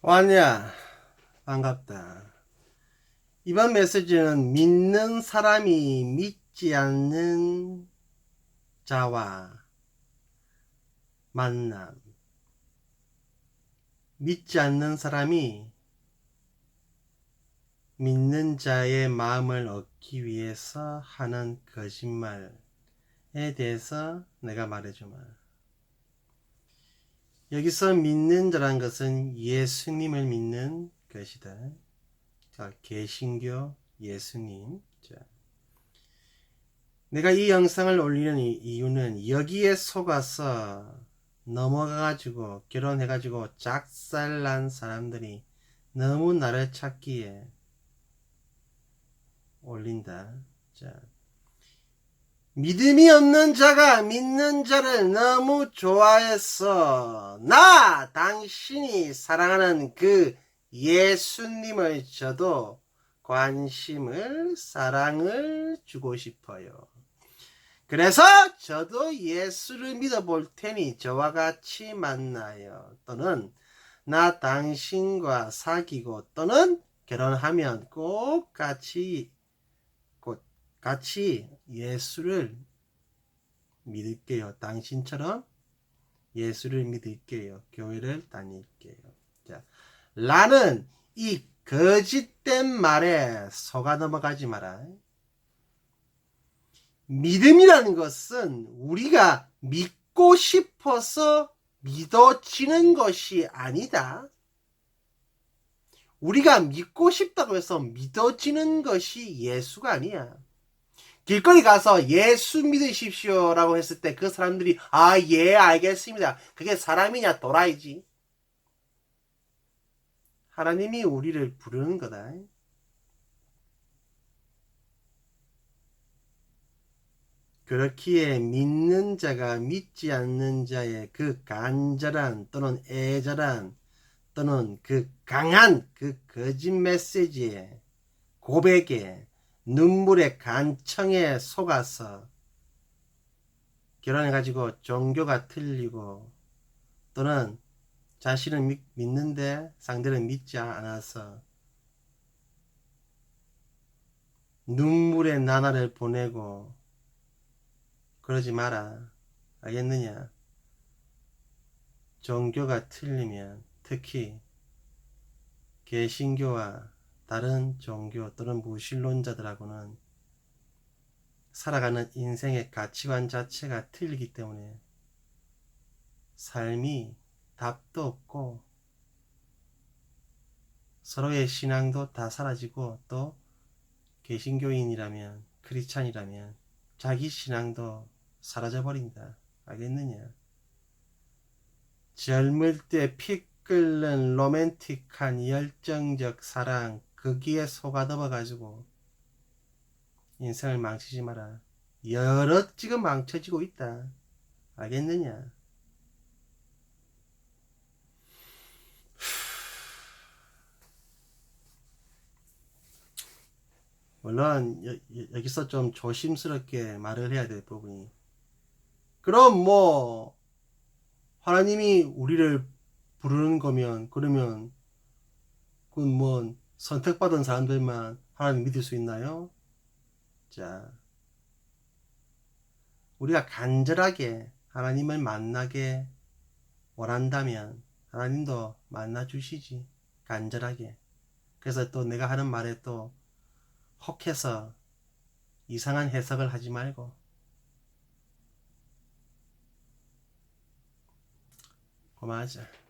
왔냐? 반갑다. 이번 메시지는 믿는 사람이 믿지 않는 자와 만남. 믿지 않는 사람이 믿는 자의 마음을 얻기 위해서 하는 거짓말에 대해서 내가 말해주마. 여기서 믿는 자란 것은 예수님을 믿는 것이다. 자, 개신교 예수님. 자. 내가 이 영상을 올리는 이- 이유는 여기에 속아서 넘어가가지고 결혼해가지고 작살난 사람들이 너무 나를 찾기에 올린다. 자. 믿음이 없는 자가 믿는 자를 너무 좋아했어. 나 당신이 사랑하는 그 예수님을 저도 관심을 사랑을 주고 싶어요. 그래서 저도 예수를 믿어볼 테니 저와 같이 만나요. 또는 나 당신과 사귀고 또는 결혼하면 꼭 같이 꼭 같이 예수를 믿을게요. 당신처럼 예수를 믿을게요. 교회를 다닐게요. 자, 라는 이 거짓된 말에 속아 넘어가지 마라. 믿음이라는 것은 우리가 믿고 싶어서 믿어지는 것이 아니다. 우리가 믿고 싶다고 해서 믿어지는 것이 예수가 아니야. 길거리 가서 예수 믿으십시오라고 했을 때 그 사람들이 아, 예, 알겠습니다. 그게 사람이냐, 도라이지. 하나님이 우리를 부르는 거다. 그렇기에 믿는 자가 믿지 않는 자의 그 간절한 또는 애절한 또는 그 강한 그 거짓 메시지에 고백에 눈물의 간청에 속아서 결혼해가지고 종교가 틀리고 또는 자신은 믿, 믿는데 상대는 믿지 않아서 눈물의 나날을 보내고 그러지 마라. 알겠느냐? 종교가 틀리면 특히 개신교와 다른 종교 또는 무신론자들하고는 살아가는 인생의 가치관 자체가 틀리기 때문에 삶이 답도 없고 서로의 신앙도 다 사라지고 또 개신교인이라면 크리스찬이라면 자기 신앙도 사라져 버린다. 알겠느냐? 젊을 때 피 끓는 로맨틱한 열정적 사랑 거기에 속아 넘어가지고 인생을 망치지 마라. 여러 지금 망쳐지고 있다. 알겠느냐? 물론 여, 기서좀 조심스럽게 말을 해야 될 부분이 그럼 뭐 하나님이 우리를 부르는 거면 그러면 그건 뭐 선택받은 사람들만 하나님 믿을 수 있나요? 자 우리가 간절하게 하나님을 만나게 원한다면 하나님도 만나 주시지 간절하게 그래서 또 내가 하는 말에 또 혹해서 이상한 해석을 하지 말고 고마하자.